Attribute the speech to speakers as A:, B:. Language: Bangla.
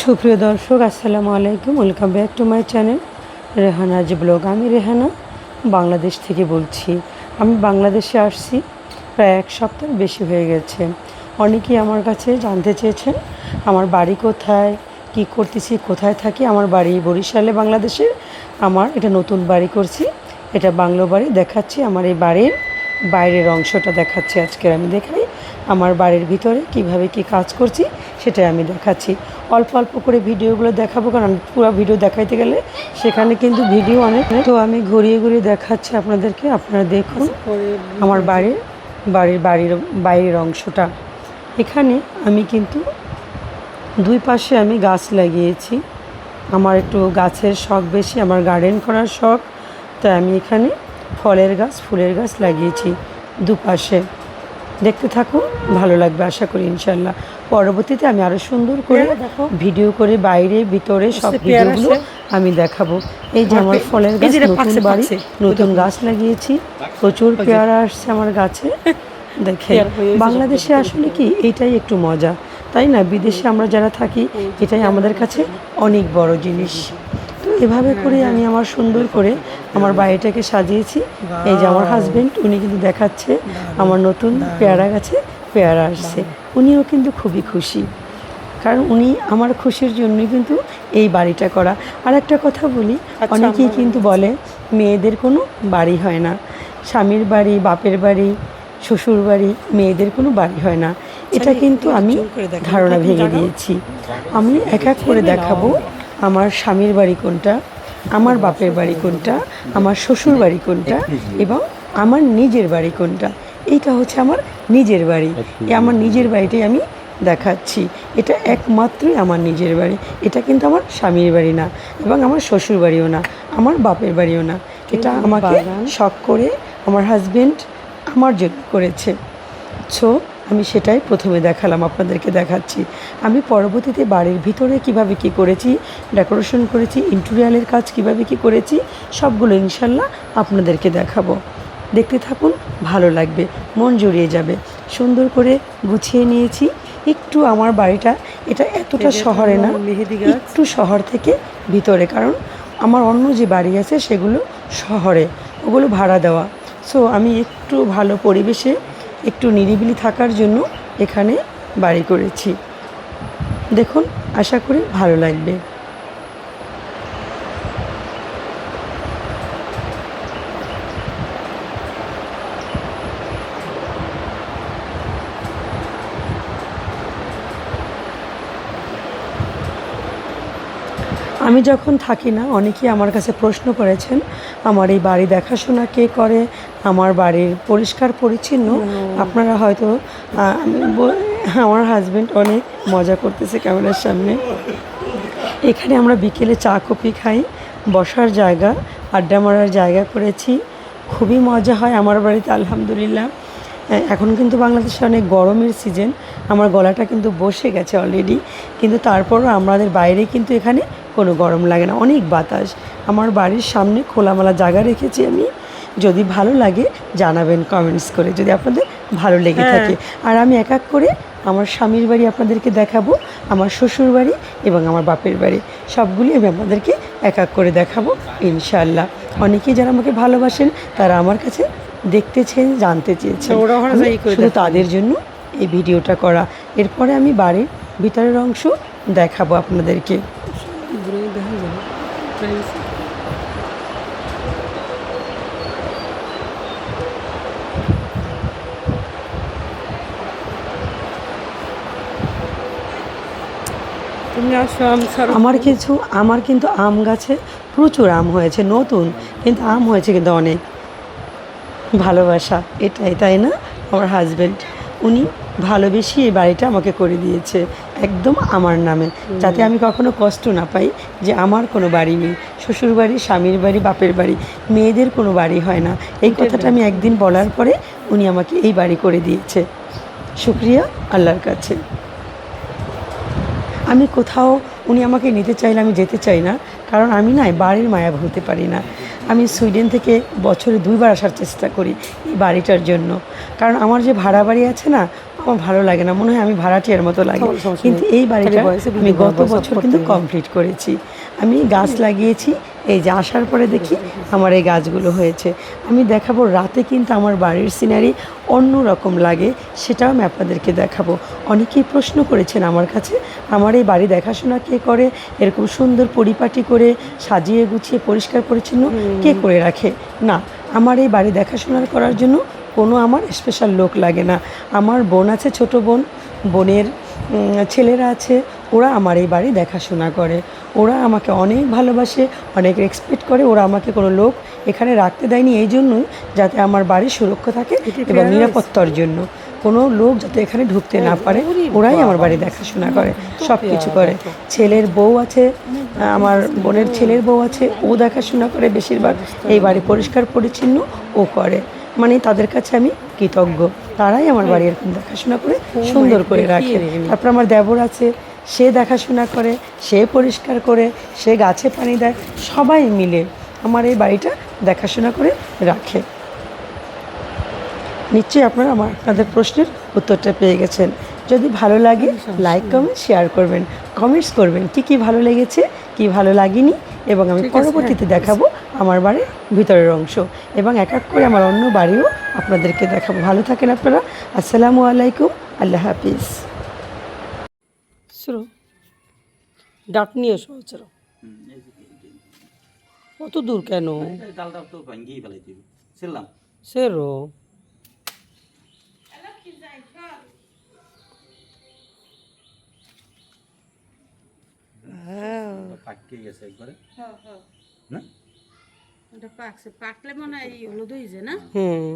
A: সুপ্রিয় দর্শক, আসসালামু আলাইকুম। Welcome back to my channel Rehana Rehanaz blog. আমি রেহানা, বাংলাদেশ থেকে বলছি। আমি বাংলাদেশে আসছি, প্রায় এক সপ্তাহ বেশি হয়ে গেছে। অনেকেই আমার কাছে জানতে চেয়েছেন, আমার বাড়ি কোথায়, কি করতেছি, কোথায় থাকি? আমার বাড়ি বরিশালে, বাংলাদেশে। আমার এটা নতুন বাড়ি করছি, এটা বাংলো বাড়ি দেখাচ্ছি। আমার এই বাড়ির বাইরের অংশটা দেখাচ্ছি। আজকে আমি দেখাই, আমার বাড়ির ভিতরে কীভাবে কি কাজ করছি, সেটাই আমি দেখাচ্ছি। অল্প অল্প করে ভিডিওগুলো দেখাবো, কারণ পুরো ভিডিও দেখাইতে গেলে সেখানে কিন্তু ভিডিও অনেক। তো আমি ঘুরিয়ে ঘুরিয়ে দেখাচ্ছি আপনাদেরকে, আপনারা দেখুন আমার বাড়ির বাড়ির বাড়ির, বাইরের অংশটা। এখানে আমি কিন্তু দুই পাশে আমি গাছ লাগিয়েছি। আমার একটু গাছের শখ বেশি, আমার গার্ডেন করার শখ। তাই আমি এখানে ফলের গাছ, ফুলের গাছ লাগিয়েছি দুপাশে। দেখতে থাকুন ভালো লাগবে আশা করি ইনশাল্লাহ পরবর্তীতে আমি আরও সুন্দর করে ভিডিও করে বাইরে ভিতরে সব ভিডিওগুলো আমি দেখাবো। এই যে আমার ফলের গাছ নতুন বাড়ি নতুন গাছ লাগিয়েছি। প্রচুর পেয়ারা আসছে আমার গাছে। দেখে বাংলাদেশে আসলে কি এটাই একটু মজা। তাই না? বিদেশে আমরা যারা থাকি এটাই আমাদের কাছে অনেক বড় জিনিস। তো এভাবে করে আমি আমার সুন্দর করে আমার বাড়িটাকে সাজিয়েছি। এই যে আমার হাজবেন্ড উনি কিন্তু দেখাচ্ছে আমার নতুন পেয়ারা গাছে পেয়ারা আসছে। উনিও কিন্তু খুবই খুশি। কারণ উনি আমার খুশির জন্যই কিন্তু এই বাড়িটা করা। আর একটা কথা বলি অনেকেই কিন্তু বলে মেয়েদের কোনো বাড়ি হয় না। স্বামীর বাড়ি বাপের বাড়ি শ্বশুর বাড়ি মেয়েদের কোনো বাড়ি হয় না। এটা কিন্তু আমি ধারণা ভেঙে দিয়েছি। আমি এক এক করে দেখাবো আমার স্বামীর বাড়ি কোনটা। আমার বাপের বাড়ি কোনটা আমার শ্বশুর বাড়ি কোনটা এবং আমার নিজের বাড়ি কোনটা। এইটা হচ্ছে আমার নিজের বাড়ি। এই আমার নিজের বাড়িটাই আমি দেখাচ্ছি। এটা একমাত্রই আমার নিজের বাড়ি। এটা কিন্তু আমার স্বামীর বাড়ি না এবং আমার শ্বশুর বাড়িও না আমার বাপের বাড়িও না। এটা আমাকে শখ করে আমার হাজবেন্ড আমার জন্য করেছে। সো আমি সেটাই প্রথমে দেখালাম আপনাদেরকে দেখাচ্ছি। আমি পরবর্তীতে বাড়ির ভিতরে কীভাবে কি করেছি ডেকোরেশন করেছি ইন্টেরিয়ালের কাজ কীভাবে কি করেছি সবগুলো ইনশাল্লাহ আপনাদেরকে দেখাবো। দেখতে থাকুন ভালো লাগবে মন জড়িয়ে যাবে। সুন্দর করে গুছিয়ে নিয়েছি। একটু আমার বাড়িটা এটা এতটা শহরে না একটু শহর থেকে ভিতরে কারণ আমার অন্য যে বাড়ি আছে সেগুলো শহরে ওগুলো ভাড়া দেওয়া। সো আমি একটু ভালো পরিবেশে একটু নিরিবিলি থাকার জন্য এখানে বাড়ি করেছি। দেখুন আশা করি ভালো লাগবে। আমি যখন থাকি না অনেকেই আমার কাছে প্রশ্ন করেছেন আমার এই বাড়ি দেখাশোনা কে করে? আমার বাড়ির পরিষ্কার পরিচ্ছন্ন? আপনারা হয়তো আমার হাজব্যান্ড অনেক মজা করতেছে ক্যামেরার সামনে। এখানে আমরা বিকেলে চা কফি খাই বসার জায়গা আড্ডা মারার জায়গা করেছি খুবই মজা হয় আমার বাড়িতে আলহামদুলিল্লাহ। এখন কিন্তু বাংলাদেশে অনেক গরমের সিজন আমার গলাটা কিন্তু বসে গেছে অলরেডি কিন্তু তারপরও আমাদের বাইরে কিন্তু এখানে কোনো গরম লাগে না অনেক বাতাস। আমার বাড়ির সামনে খোলামেলা জায়গা রেখেছি আমি। যদি ভালো লাগে জানাবেন কমেন্টস করে যদি আপনাদের ভালো লেগে থাকে। আর আমি এক এক করে আমার স্বামীর বাড়ি আপনাদেরকে দেখাবো আমার শ্বশুর বাড়ি এবং আমার বাপের বাড়ি। সবগুলি আমি আপনাদেরকে এক এক করে দেখাবো ইনশাল্লাহ অনেকেই যারা আমাকে ভালোবাসেন তারা আমার কাছে দেখতে চেয়ে জানতে চেয়েছেন শুধু তাদের জন্য এই ভিডিওটা করা। এরপরে আমি বাড়ির ভিতরের অংশ দেখাবো আপনাদেরকে।
B: সারা
A: আমার কিছু, আমার কিন্তু আম গাছে প্রচুর আম হয়েছে, নতুন, কিন্তু আম হয়েছে কিন্তু অনেক। ভালোবাসা, এটাই, তাই না? আমার হাজব্যান্ড উনি ভালোবেসে এই বাড়িটা আমাকে করে দিয়েছে একদম আমার নামে। যাতে আমি কখনো কষ্ট না পাই যে আমার কোনো বাড়ি নেই। শ্বশুর বাড়ি স্বামীর বাড়ি বাপের বাড়ি মেয়েদের কোনো বাড়ি হয় না। এই কথাটা আমি একদিন বলার পরে উনি আমাকে এই বাড়ি করে দিয়েছে। শুক্রিয়া আল্লাহর কাছে। আমি কোথাও উনি আমাকে নিতে চাইলে আমি যেতে চাই না কারণ আমি না বাড়ির মায়া ভুলতে পারি না। আমি সুইডেন থেকে বছরে দুইবার আসার চেষ্টা করি এই বাড়িটার জন্য। কারণ আমার যে ভাড়া বাড়ি আছে না আমার ভালো লাগে না। মনে হয় আমি ভাড়াটিয়ার মতো লাগে। কিন্তু এই বাড়িটা আমি গত বছর কিন্তু কমপ্লিট করেছি। আমি গাছ লাগিয়েছি। এই যে আসার পরে দেখি আমার এই গাছগুলো হয়েছে। আমি দেখাবো রাতে কিন্তু আমার বাড়ির সিনারি অন্য রকম লাগে। সেটাও আমি আপনাদেরকে দেখাবো। অনেকেই প্রশ্ন করেছেন আমার কাছে আমার এই বাড়ি দেখাশোনা কে করে? এরকম সুন্দর পরিপাটি করে সাজিয়ে গুছিয়ে পরিষ্কার পরিচ্ছন্ন কে করে রাখে? না আমার এই বাড়ি দেখাশোনা করার জন্য কোনো আমার স্পেশাল লোক লাগে না। আমার বোন আছে ছোট বোন বোনের ছেলেরা আছে ওরা আমার এই বাড়ি দেখাশোনা করে। ওরা আমাকে অনেক ভালোবাসে অনেক রেসপেক্ট করে ওরা আমাকে কোনো লোক এখানে রাখতে দেয়নি এই জন্যই যাতে আমার বাড়ি সুরক্ষা থাকে এবং নিরাপত্তার জন্য। কোনো লোক যাতে এখানে ঢুকতে না পারে ওরাই আমার বাড়ি দেখাশোনা করে সব কিছু করে। ছেলের বউ আছে আমার বোনের ছেলের বউ আছে ও দেখাশোনা করে বেশিরভাগ। এই বাড়ি পরিষ্কার পরিচ্ছন্ন ও করে। মানে তাদের কাছে আমি কৃতজ্ঞ। তারাই আমার বাড়ি এরকম দেখাশোনা করে সুন্দর করে রাখে। তারপর আমার দেবর আছে সে দেখাশোনা করে সে পরিষ্কার করে সে গাছে পানি দেয় সবাই মিলে আমার এই বাড়িটা দেখাশোনা করে রাখে। নিশ্চয়ই আপনারা আমার আপনাদের প্রশ্নের উত্তরটা পেয়ে গেছেন। যদি ভালো লাগে লাইক কমেন্ট শেয়ার করবেন। কমেন্টস করবেন কি কি ভালো লেগেছে কি ভালো লাগেনি এবং আমি পরবর্তীতে দেখাবো আমার বাড়ির ভিতরের অংশ। এবং এক এক করে আমার অন্য বাড়িও আপনাদেরকে দেখাবো। ভালো থাকেন আপনারা। আসসালামু আলাইকুম। আল্লাহ হাফিজ। শুরু ডাক নিয়ে এসো চলো। কত দূর কেন? সেরো
B: পাকিয়ে গেছে একবারে?
C: হ্যাঁ হ্যাঁ।
B: না?
C: এটা পাকছে পাকলে মনে হয় এই হলুদ হয়েছে না?
A: হুম।